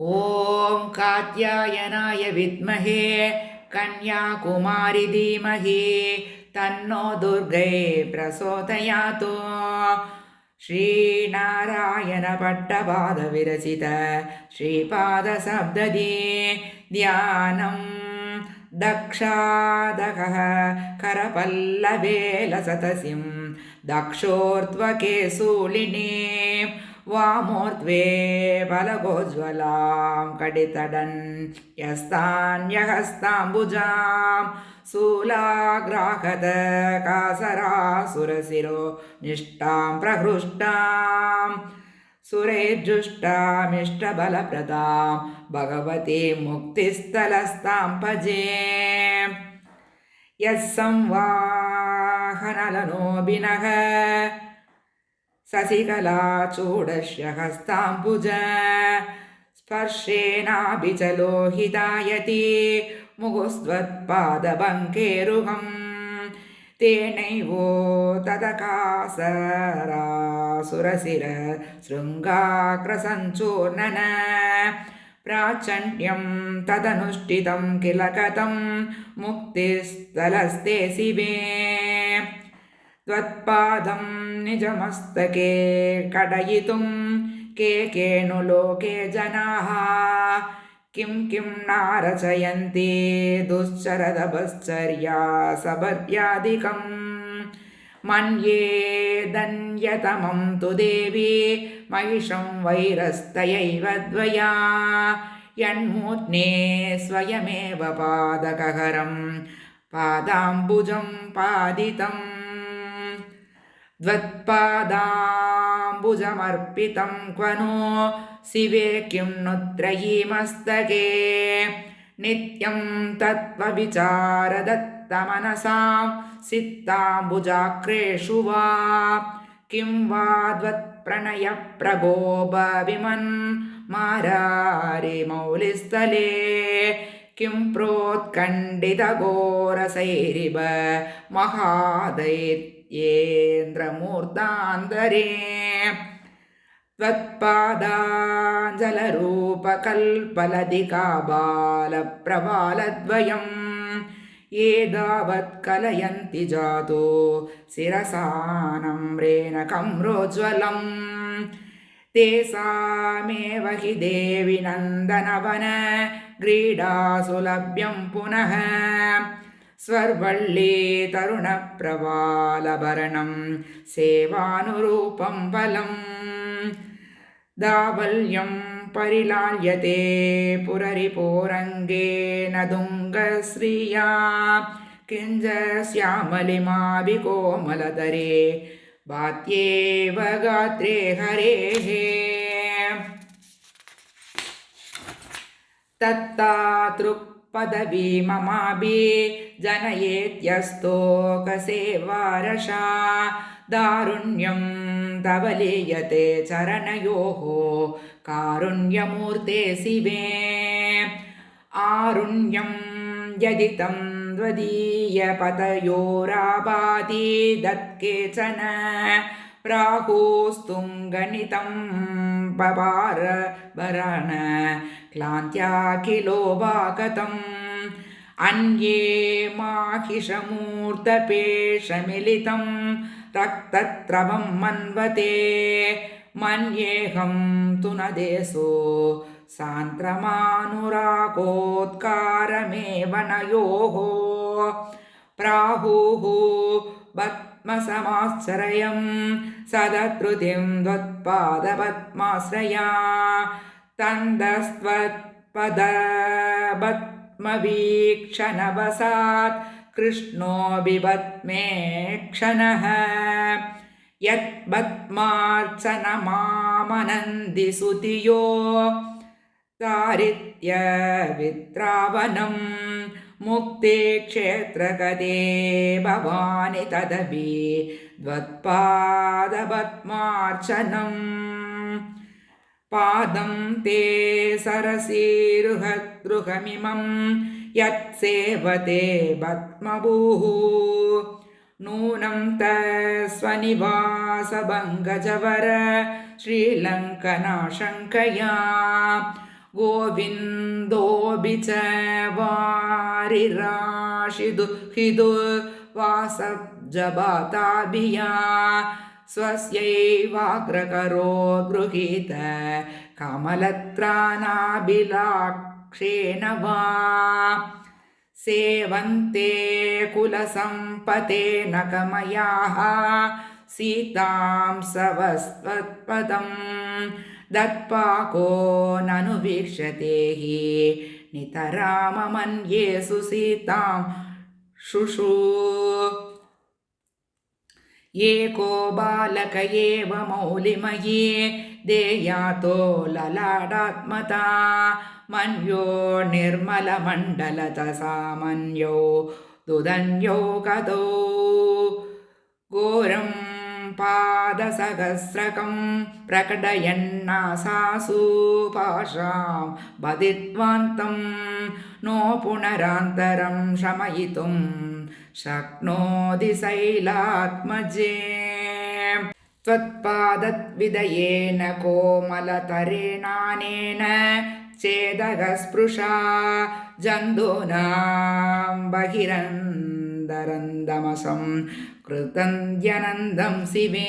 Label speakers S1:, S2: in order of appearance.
S1: ॐ कात्यायनाय विद्महे कन्याकुमारि धीमहि तन्नो दुर्गे श्रीनारायणपट्टपादविरचित श्रीपादसप्तदी ध्यानं दक्षादकः करपल्लवेलसतसिं दक्षोर्ध्वकेशूलिनी वामोर्ध्वे बलगोज्ज्वलां कडितडन् यस्तान्यहस्ताम्बुजां शूलाग्राहत कासरासुरशिरो निष्ठां प्रहृष्टां सुरेर्जुष्टामिष्टबलप्रदां भगवती मुक्तिस्थलस्तां भजे। यः संवाहनलनोऽभिनः शशिकलाचूडस्य हस्ताम्बुज स्पर्शेनाभिचलोहितायति मुहुस्त्वत्पादबङ्केरुहम्। तेनैवो तदकासरासुरशिर शृङ्गाग्रसञ्चूर्णन प्राचण्ड्यं तदनुष्ठितं किल कथं मुक्तिस्थलस्ते शिवे त्वत्पादं निजमस्तके कटयितुं के केनु लोके जनाः। किं किं नारचयन्ति दुश्चरदपश्चर्या सबर्यादिकं मन्ये दन्यतमं तु देवी महिषं वैरस्तयैव द्वया। यन्मूर्ध्ने स्वयमेव पादकहरं पादाम्बुजं पादितम् त्वत्पादाम्बुजमर्पितं क्व नो शिवे किं नु त्रयीमस्तके। नित्यं तत्त्वविचारदत्तमनसां सित्ताम्बुजाक्रेषु वा। किं वा त्वत्प्रणयप्रगोपविमन् मारारिमौलिस्थले किं प्रोत्कण्डितघोरसैरिव महादैत्य येन्द्रमूर्तान्तरे त्वत्पादाञ्जलरूपकल्पलदिका बालप्रबालद्वयम् एतावत् कलयन्ति जातो शिरसानम्रेणकं रोज्ज्वलम् तेषामेव हि देवि नन्दनवन क्रीडासुलभ्यं पुनः स्वर्वल्ली तरुणप्रवालभरणं सेवानुरूपं बलं दावल्यं परिलाल्यते पुररिपोरङ्गेन दुङ्गश्रिया किञ्ज श्यामलिमाभिकोमलदरे भात्येव गात्रे हरेः तत्तातृक् पदवी ममाभि जनयेत्यस्तोकसेवारशा दारुण्यं तव लीयते चरणयोः कारुण्यमूर्ते शिवे। आरुण्यं यदि तं त्वदीयपतयोराबादि दत्केचन प्राहुस्तुङ्गणितं पपारभरण क्लान्त्याखिलोभागतम् अन्ये माहिषमूर्तपेशमिलितं रक्तत्रवं मन्वते। मन्येऽहं तु न देशो सान्द्रमानुरागोत्कारमेव नयोः। प्राहुः पद्मसमाश्रयं सदकृतिं त्वत्पादपद्माश्रया। तन्दस्त्वत्पदपद्मवीक्षणवसात्। कृष्णो बिबत्मे क्षणः। यत्पद्मार्चनमामनन्दिसुतियो दारिद्र्यविद्रावणं मुक्ते क्षेत्रगते भवानि तदपि त्वत्पादपद्मार्चनम् पादं ते सरसीरुहद्रुहमिमं यत्सेवते पद्मभूः। नूनं तस्वनिवासभङ्गजवर श्रीलङ्कनाशङ्कया गोविन्दोऽपि च वारिराशिदुहिदु वासजबाताभिया स्वस्यैवाग्रकरो गृहीत कमलत्राणाभिलाक्षेण वा सेवन्ते कुलसम्पते नकमयाः सीतां सवस्त्वत्पदं दत्पाको ननु वीक्षते हि। नितराममन्येषु सीतां शुशु। एको बालक एव मौलिमये देयातो ललाडात्मता मन्यो निर्मलमण्डलतसामन्यो दुदन्यो गदौ घोरं पादसहस्रकं प्रकटयन्नासासु पाशां बधित्वान्तं नो पुनरान्तरं शमयितुं शक्नोति शैलात्मजे। त्वत्पादद्विदयेन कोमलतरेणानेन चेदगस्पृशा जन्तूनां बहिरन्दरन्दमसं कृतन्त्यनन्दं शिवे